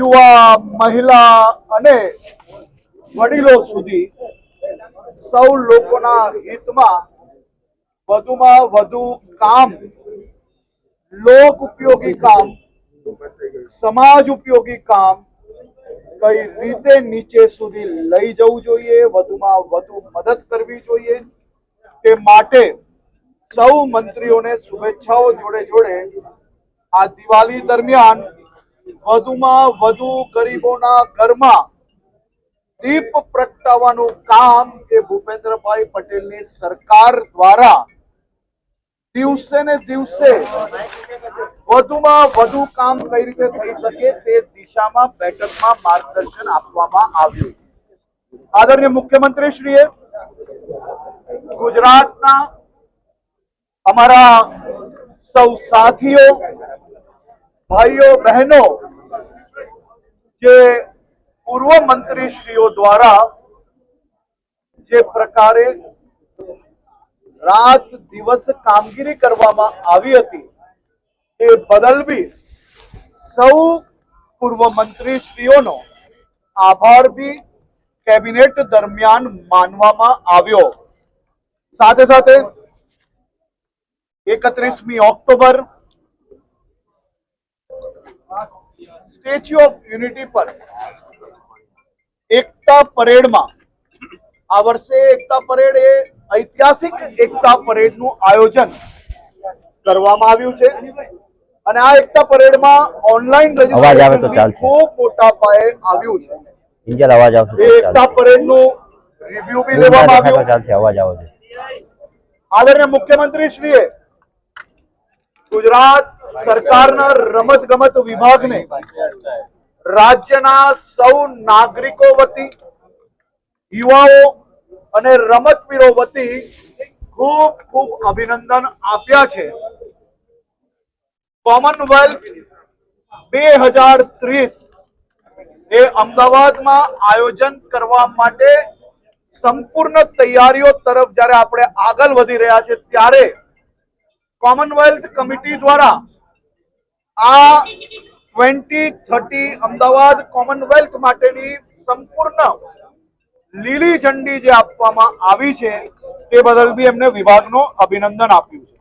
યુવા, મહિલા અને વડીલો સુધી સૌ લોકોના હિતમાં વધુમાં વધુ કામ, લોક ઉપયોગી કામ, સમાજ ઉપયોગી કામ કઈ રીતે નીચે સુધી લઈ જવું જોઈએ, વધુમાં વધુ મદદ કરવી જોઈએ તે માટે સૌ મંત્રીઓને શુભેચ્છાઓ જોડે જોડે આ દિવાળી દરમિયાન વધુમાં વધુ ગરીબોના ઘરમાં દીપ પ્રગટાવવાનું કામ એ ભૂપેન્દ્રભાઈ પટેલની સરકાર દ્વારા દિવસે ને દિવસે વધુમાં વધુ કામ કઈ રીતે થઈ શકે તે દિશામાં બેઠકમાં માર્ગદર્શન આપવામાં આવ્યું. આદરણીય મુખ્યમંત્રી શ્રીએ ગુજરાતના અમારા સૌ સાથીઓ, ભાઈઓ, બહેનો જે પૂર્વ મંત્રીશ્રીઓ દ્વારા જે પ્રકારે રાત દિવસ કામગીરી કરવામાં આવી હતી, એ બદલવી સૌ પૂર્વ મંત્રીશ્રીઓનો આભાર બી કેબિનેટ દરમિયાન માનવામાં આવ્યો. સાથે સાથે એકત્રીસમી ઓક્ટોબર સ્ટેચ્યુ ઓફ યુનિટી પર એકતા પરેડમાં આ વર્ષે એકતા પરેડ એ ઐતિહાસિક એકતા પરેડનું આયોજન કરવામાં આવ્યું છે. અને આ એકતા પરેડમાં ઓનલાઈન રજીસ્ટ્રેશન ખૂબ મોટા પાયે આવ્યું છે. ઇન્જલ અવાજ આવશે એકતા પરેડનું રિવ્યુ બી લેવામાં આવ્યું. અવાજ આવે છે આદરણીય મુખ્યમંત્રી શ્રીએ ગુજરાત સરકારના રમત ગમત વિભાગને રાજ્યના સૌ નાગરિકો વતી, યુવાઓ અને રમતવીરો વતી ખૂબ ખૂબ અભિનંદન આપ્યા છે. કોમનવેલ્થ બે હજાર ત્રીસ એ અમદાવાદમાં આયોજન કરવા માટે સંપૂર્ણ તૈયારીઓ તરફ જ્યારે આપણે આગળ વધી રહ્યા છે ત્યારે કોમનવેલ્થ કમિટી દ્વારા આ ટ્વેન્ટી થર્ટી અમદાવાદ કોમનવેલ્થ માટેની સંપૂર્ણ લીલી ઝંડી જે આપવામાં આવી છે તે બદલ બી એમને વિભાગનો અભિનંદન આપ્યું છે.